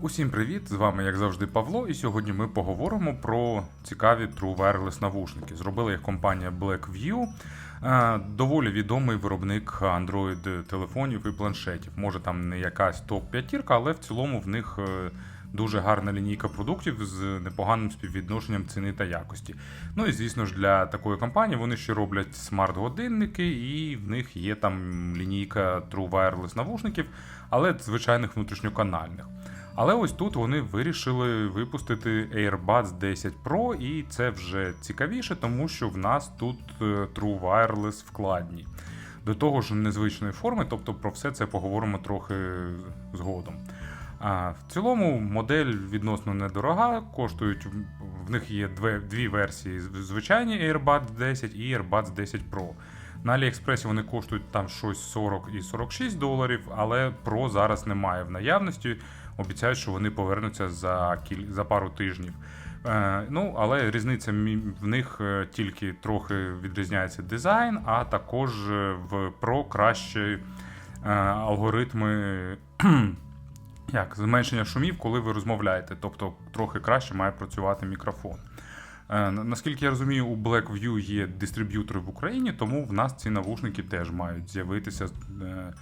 Усім привіт! З вами, як завжди, Павло, і сьогодні ми поговоримо про цікаві True Wireless навушники. Зробила їх компанія Blackview, е, доволі відомий виробник Android телефонів і планшетів. Може там не якась топ-п'ятірка, але в цілому в них е, дуже гарна лінійка продуктів з непоганим співвідношенням ціни та якості. Ну і звісно ж для такої компанії вони ще роблять смарт-годинники, і в них є там лінійка True Wireless навушників, але звичайних внутрішньоканальних. Але ось тут вони вирішили випустити AirBuds 10 Pro, і це вже цікавіше, тому що в нас тут е, True Wireless вкладні. До того ж, незвичної форми, тобто про все це поговоримо трохи згодом. А в цілому модель відносно недорога, коштують в них є дві, дві версії: звичайні AirBuds 10 і AirBuds 10 Pro. На AliExpress вони коштують там щось 40 і 46 доларів, але Pro зараз немає в наявності. Обіцяють, що вони повернуться за кіль... за пару тижнів. Е, ну, але різниця в них е, тільки трохи відрізняється дизайн, а також е, в Pro кращі е, алгоритми як, зменшення шумів, коли ви розмовляєте. Тобто трохи краще має працювати мікрофон. Е, Наскільки я розумію, у Blackview є дистриб'ютори в Україні, тому в нас ці навушники теж мають з'явитися е,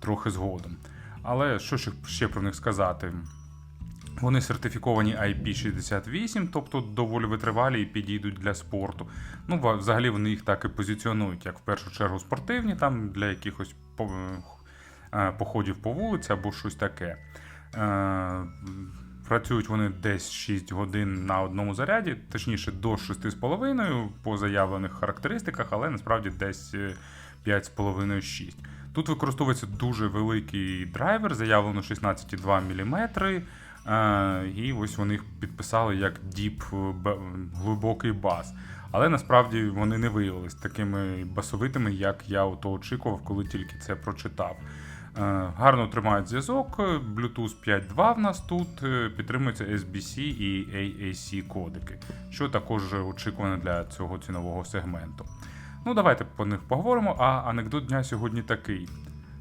трохи згодом. Але що ще- про них сказати? Вони сертифіковані IP68, тобто доволі витривалі і підійдуть для спорту. Ну, взагалі вони їх так і позиціонують, як в першу чергу спортивні, там для якихось е, походів по вулиці або щось таке. Е, Працюють вони десь 6 годин на одному заряді, точніше до 6,5 по заявлених характеристиках, але насправді десь е, 5,5-6. Тут використовується дуже великий драйвер, заявлено 16,2 мм. Е, і ось вони їх підписали як е, глибокий бас. Але насправді вони не виявилися такими басовитими, як я ото очікував, коли тільки це прочитав. Е, Гарно тримають зв'язок. е, Bluetooth 5.2 в нас тут е, підтримується SBC і AAC кодики, що також очікувано для цього цінового сегменту. Ну, давайте по них поговоримо. А анекдот дня сьогодні такий: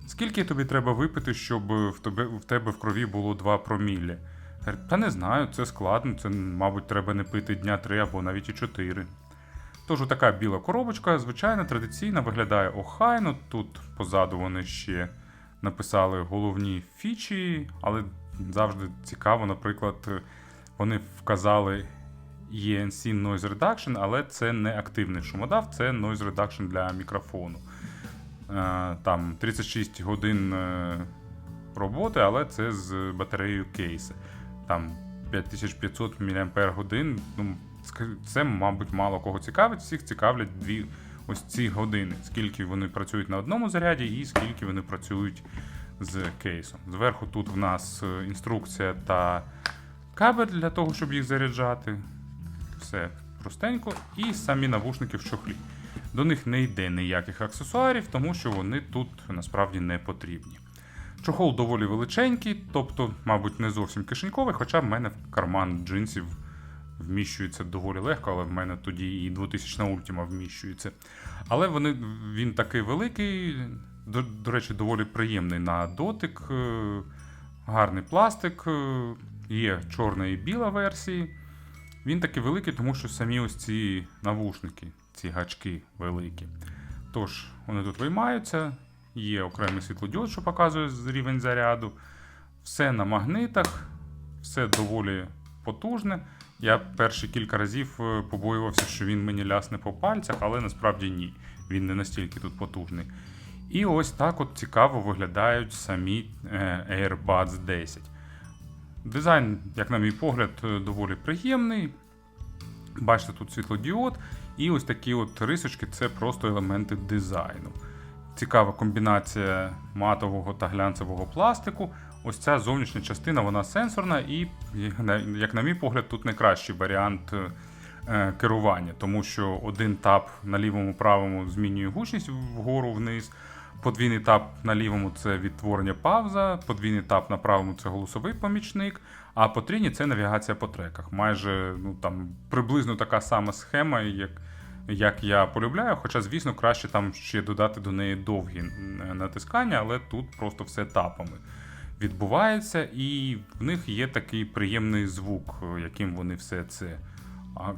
скільки тобі треба випити, щоб в тебе в тебе в крові було 2 промілі? Та не знаю, це складно, це, мабуть, треба не пити дня 3 або навіть і 4. Тож така біла коробочка, звичайно, традиційна, виглядає охайно. Тут позаду вони ще написали головні фічі, але завжди цікаво, наприклад, вони вказали ENC Noise Reduction, але це не активний шумодав, це Noise Reduction для мікрофону. Е, Там 36 годин е, роботи, але це з батареєю кейса. Там 5500 мАч. Ну, це, мабуть, мало кого цікавить. Всіх цікавлять дві ось ці години, скільки вони працюють на одному заряді і скільки вони працюють з кейсом. Зверху тут в нас е, інструкція та кабель для того, щоб їх заряджати. Все простенько. І самі навушники в чохлі. До них не йде ніяких аксесуарів, тому що вони тут насправді не потрібні. Чохол доволі величенький, тобто, мабуть, не зовсім кишеньковий, хоча в мене в карман джинсів вміщується доволі легко, але в мене тоді і 2000 Ultima вміщується. Але вони, він такий великий, до, до речі, доволі приємний на дотик, е, гарний пластик, е, є чорна і біла версії. Він такий великий, тому що самі ось ці навушники, ці гачки великі. Тож, вони тут виймаються, є окремий світлодіод, що показує рівень заряду. Все на магнитах, все доволі потужне. Я перші кілька разів е, побоювався, що він мені лясне по пальцях, але насправді ні. Він не настільки тут потужний. І ось так от цікаво виглядають самі е, AirBuds 10. Дизайн, як на мій погляд, е, доволі приємний. Бачите, тут світлодіод, і ось такі от рисочки це просто елементи дизайну. Цікава комбінація матового та глянцевого пластику. Ось ця зовнішня частина вона сенсорна, і, як на- мій погляд, тут найкращий варіант е, керування, тому що один тап на лівому правому змінює гучність вгору вниз. Подвійний тап на лівому це відтворення пауза, подвійний тап на правому це голосовий помічник, а потрійні це навігація по треках. Майже ну, там, приблизно така сама схема, як, як я полюбляю. Хоча, звісно, краще там ще додати до неї довгі натискання, але тут просто все тапами. Відбувається, і в них є такий приємний звук, е, яким вони все це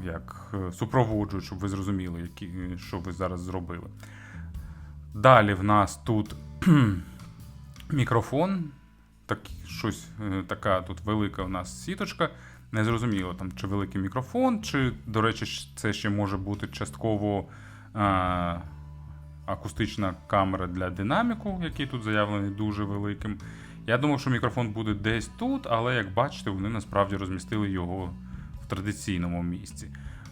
як е, супроводжують, щоб ви зрозуміли, які, що ви зараз зробили. Далі в нас тут мікрофон. Так, щось е, така тут велика у нас сіточка. Не зрозуміло, там, чи великий мікрофон, чи, до речі, це ще може бути частково а, акустична камера для динаміку, який тут заявлений дуже великим. Я думав, що мікрофон буде десь тут, але як бачите, вони насправді розмістили його в традиційному місці.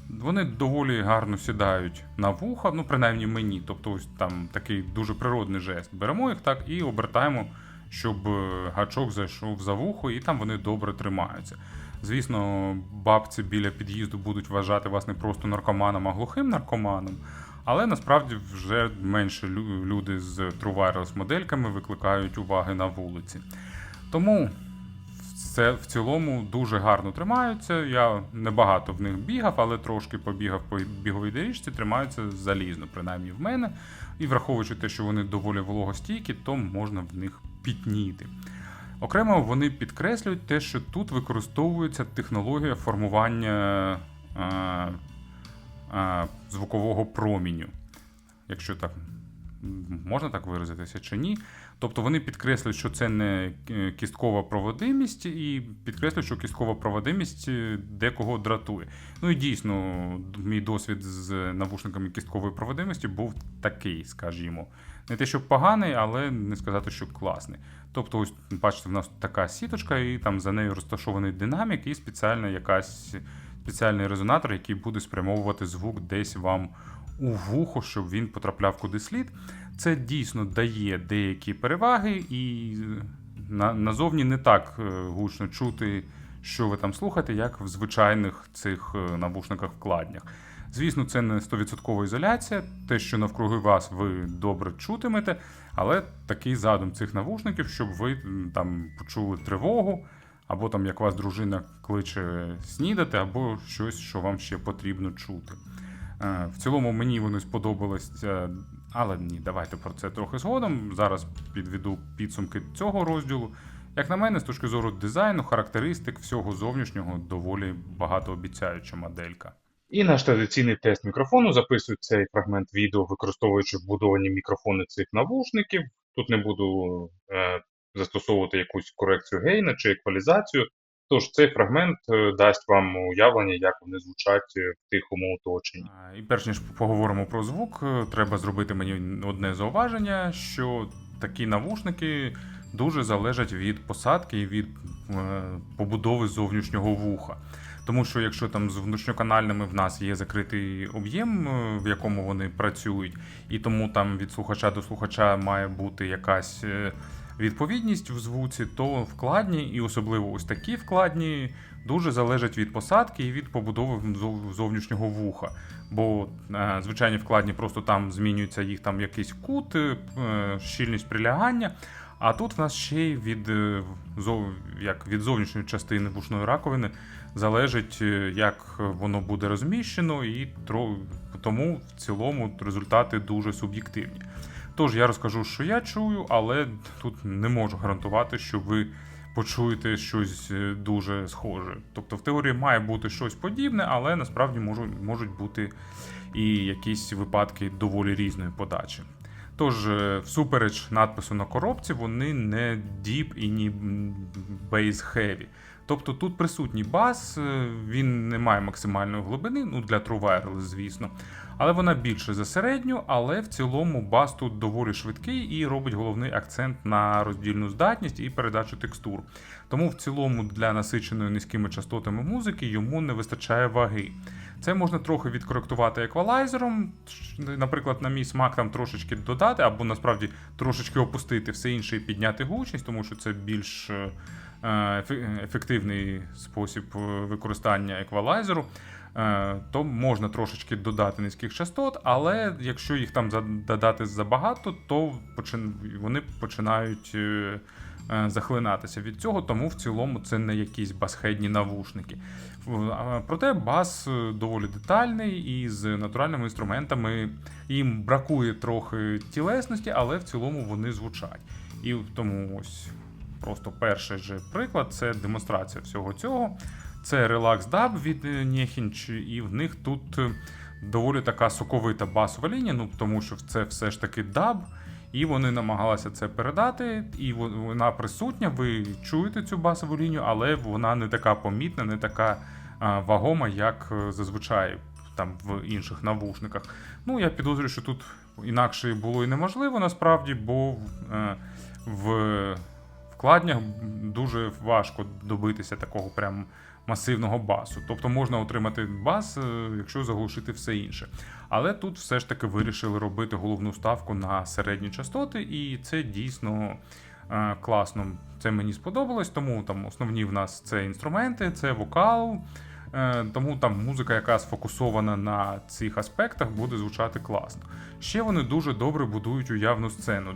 Вони доволі гарно сідають на вуха, ну принаймні мені. Тобто, ось там такий дуже природний жест. Беремо їх так і обертаємо, щоб е, гачок зайшов за вухо, і там вони добре тримаються. Звісно, бабці біля під'їзду будуть вважати вас не просто наркоманом, а глухим наркоманом. Але насправді вже менше люди з True Wireless модельками викликають уваги на вулиці. Тому це в цілому дуже гарно тримаються. Я небагато в них бігав, але трошки побігав по біговій доріжці, тримаються залізно, принаймні в мене. І враховуючи те, що вони доволі вологостійкі, то можна в них пітніти. Окремо вони підкреслюють те, що тут використовується технологія формування е, е, звукового проміню, якщо так можна так виразитися чи ні. Тобто вони підкреслюють, що це не е, кісткова проводимість, і підкреслюють, що кісткова проводимість е, декого дратує. Ну і дійсно, мій досвід з навушниками кісткової проводимості був такий, скажімо. Не те, що поганий, але не сказати, що класний. Тобто, ось бачите, в нас така сіточка, і там за нею розташований динамік, і спеціальна якась спеціальний резонатор, який буде спрямовувати звук десь вам у вухо, щоб він потрапляв куди слід. Це дійсно дає деякі переваги, і на, назовні не так е, гучно чути, що ви там слухаєте, як в звичайних цих е, навушниках вкладнях. Звісно, це не 100% ізоляція, те, що навкруги вас ви добре чутимете, але такий задум цих навушників, щоб ви там почули тривогу, або там як вас дружина кличе снідати, або щось, що вам ще потрібно чути. Е, В цілому мені вони сподобались, е, але ні, давайте про це трохи згодом. Зараз підведу підсумки цього розділу. Як на мене, з точки зору дизайну, характеристик всього зовнішнього доволі багатообіцяюча моделька. І наш традиційний тест мікрофону записую цей фрагмент відео, використовуючи вбудовані мікрофони цих навушників. Тут не буду е, застосовувати якусь корекцію гейна чи еквалізацію. Тож цей фрагмент е, дасть вам уявлення, як вони звучать е, в тихому оточенні. І перш ніж поговоримо про звук, е, треба зробити мені одне зауваження, що такі навушники дуже залежать від посадки і від побудови зовнішнього вуха. Тому що якщо там з внутрішньоканальними в нас є закритий об'єм, в якому вони працюють, і тому там від слухача до слухача має бути якась відповідність в звуці, то вкладні, і особливо ось такі вкладні, дуже залежать від посадки і від побудови зовнішнього вуха. Бо е, звичайні вкладні просто там змінюється їх там якийсь кут, е, щільність прилягання. А тут в нас ще й від, е, як від зовнішньої частини вушної раковини залежить, е, як воно буде розміщено, і тому в цілому результати дуже суб'єктивні. Тож я розкажу, що я чую, але тут не можу гарантувати, що ви почуєте щось е, дуже схоже. Тобто, в теорії має бути щось подібне, але насправді можуть, можуть бути і якісь випадки доволі різної подачі. Тож, е, всупереч надпису на коробці, вони не deep і ні bass heavy. Тобто тут присутній бас, е, він не має максимальної глибини, ну для True Wireless, звісно. Але вона більше за середню, але в цілому бас тут доволі швидкий і робить головний акцент на роздільну здатність і передачу текстур. Тому в цілому для насиченої низькими частотами музики йому не вистачає ваги. Це можна трохи відкоректувати еквалайзером, наприклад, на мій смак там трошечки додати, або насправді трошечки опустити все інше і підняти гучність, тому що це більш е, ефективний спосіб е, використання еквалайзеру. Е, То можна трошечки додати низьких частот, але якщо їх там додати забагато, то вони починають е, е, захлинатися від цього, тому в цілому це не якісь басхедні навушники. Проте бас е, доволі детальний і з натуральними інструментами їм бракує трохи тілесності, але в цілому вони звучать. І тому ось просто перший же приклад це демонстрація всього цього. Це Relax Dub від е, Нєхінч, і в них тут е, доволі така соковита басова лінія, ну тому що це все ж таки даб, і вони намагалися це передати, і вона присутня. Ви чуєте цю басову лінію, але вона не така помітна, не така вагома, як е, зазвичай там в інших навушниках. Ну, я підозрюю, що тут інакше було і неможливо насправді, бо в вкладнях дуже важко добитися такого прям масивного басу. Тобто можна отримати бас, е, якщо заглушити все інше. Але тут все ж таки вирішили робити головну ставку на середні частоти, і це дійсно е, класно. Це мені сподобалось, тому там основні в нас це інструменти, це вокал. Е, Тому там музика, яка сфокусована на цих аспектах, буде звучати класно. Ще вони дуже добре будують уявну сцену.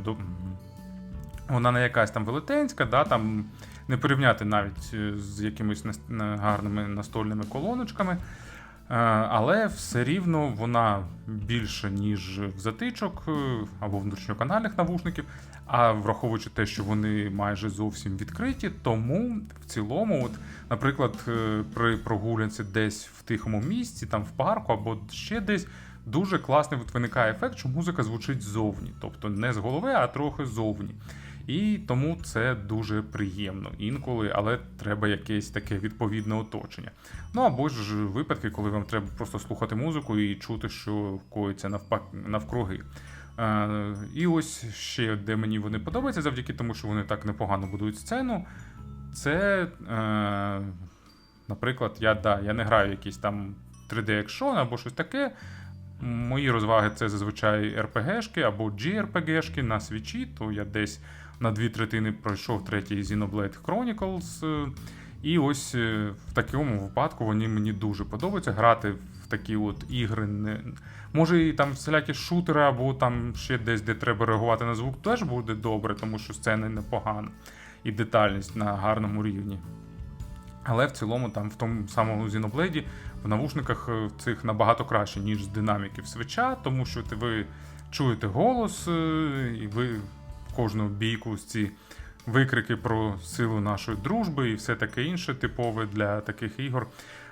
Вона не якась там велетенська, да, там не порівняти навіть е, з якимись гарними настольними колоночками. Е, Але все рівно вона більше, ніж в затичок е, або внутрішньоканальних навушників. А враховуючи те, що вони майже зовсім відкриті, тому в цілому, от, наприклад, при прогулянці десь в тихому місці, там в парку або ще десь. Дуже класний виникає ефект, що музика звучить ззовні, тобто не з голови, а трохи ззовні. І тому це дуже приємно інколи, але треба якесь таке відповідне оточення. Ну або ж випадки, коли вам треба просто слухати музику і чути, що коїться навпак навкруги. Е, і ось ще де мені вони подобаються, завдяки тому, що вони так непогано будують сцену. Це, е, наприклад, я, да, я не граю якісь там 3D екшон або щось таке. Мої розваги це зазвичай RPG-шки або JRPG-шки на свічі, то я десь на дві третини пройшов третій Xenoblade Chronicles. е, І ось е, в такому випадку вони мені дуже подобаються. Грати в такі от ігри. Може, і там всілякі шутери, або там ще десь, де треба реагувати на звук, теж буде добре, тому що сцена непогана і детальність на гарному рівні. Але в цілому, там в тому самому Xenoblade в навушниках е, цих набагато краще, ніж з динаміків свеча, тому що ти- ви чуєте голос, і ви кожну бійку ці викрики про силу нашої дружби і все таке інше, типове для таких ігор.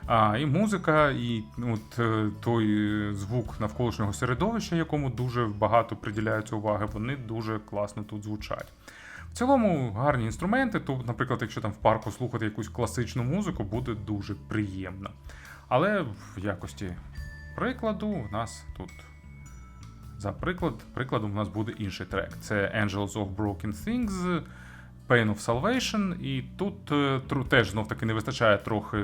А, і музика, і от е, той е, звук навколишнього середовища, якому дуже багато приділяється уваги, вони дуже класно тут звучать. В цілому гарні інструменти. Тут, наприклад, якщо там в парку слухати якусь класичну музику, буде дуже приємно. Але в якості прикладу у нас тут. За приклад, прикладом у нас буде інший трек. Це Angels of Broken Things, Pain of Salvation. І тут е, теж знов таки не вистачає трохи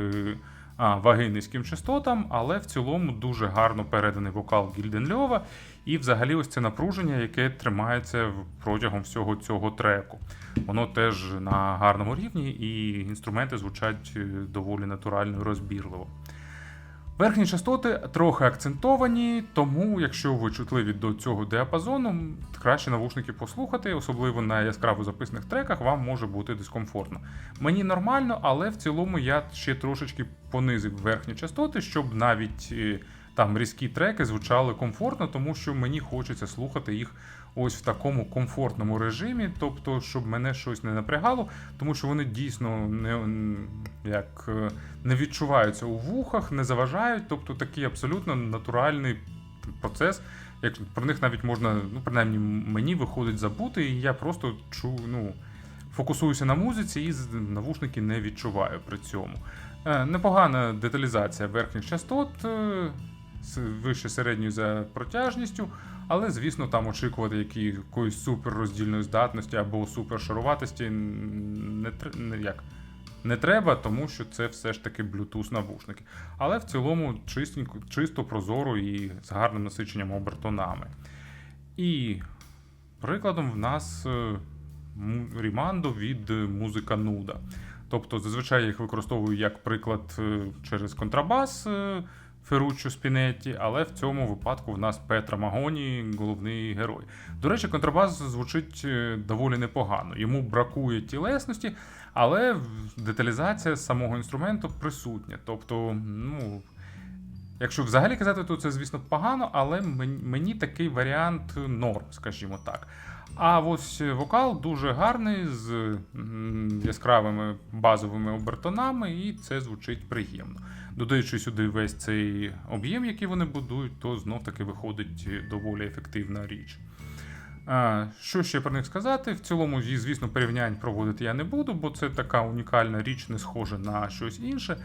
а, ваги низьким частотам, але в цілому дуже гарно переданий вокал Гільденльова. І взагалі ось це напруження, яке тримається протягом всього цього треку. Воно теж на гарному рівні, і інструменти звучать е, доволі натурально і розбірливо. Верхні частоти трохи акцентовані, тому якщо ви чутливі до цього діапазону, краще навушники послухати, особливо на яскраво записаних треках, вам може бути дискомфортно. Мені нормально, але в цілому я ще трошечки понизив верхні частоти, щоб навіть е, там різкі треки звучали комфортно, тому що мені хочеться слухати їх ось в такому комфортному режимі, тобто, щоб мене щось не напрягало, тому що вони дійсно не, як, е, не відчуваються у вухах, не заважають, тобто такий абсолютно натуральний процес. Як про них навіть можна, ну принаймні мені виходить забути, і я просто чу, ну, фокусуюся на музиці і навушники не відчуваю при цьому. Е, Непогана деталізація верхніх частот, е, вище середньої за протяжністю, але, звісно, там очікувати якоїсь супер роздільної здатності або супер шаруватості не, не, як, не треба, тому що це все ж таки Bluetooth навушники. Але в цілому чистенько, чисто прозоро і з гарним насиченням обертонами. І прикладом в нас е, Рімандо від музика Нуда. Тобто, зазвичай я їх використовую як приклад е, через контрабас е, Ферруччо Спінетті, але в цьому випадку в нас Петра Магоні, головний герой. До речі, контрабас звучить е, доволі непогано. Йому бракує тілесності, але деталізація самого інструменту присутня. Тобто, ну. Якщо взагалі казати, то це, звісно, погано, але мені такий варіант норм, скажімо так. А ось вокал дуже гарний з яскравими базовими обертонами, і це звучить приємно. Додаючи сюди весь цей об'єм, який вони будують, то знов таки виходить доволі ефективна річ. Що ще про них сказати? В цілому, звісно, порівнянь проводити я не буду, бо це така унікальна річ, не схожа на щось інше.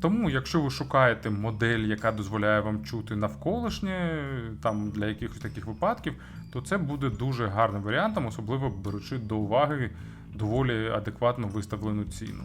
Тому, якщо ви шукаєте модель, яка дозволяє вам чути навколишнє, там для якихось таких випадків, то це буде дуже гарним варіантом, особливо беручи до уваги доволі адекватно виставлену ціну.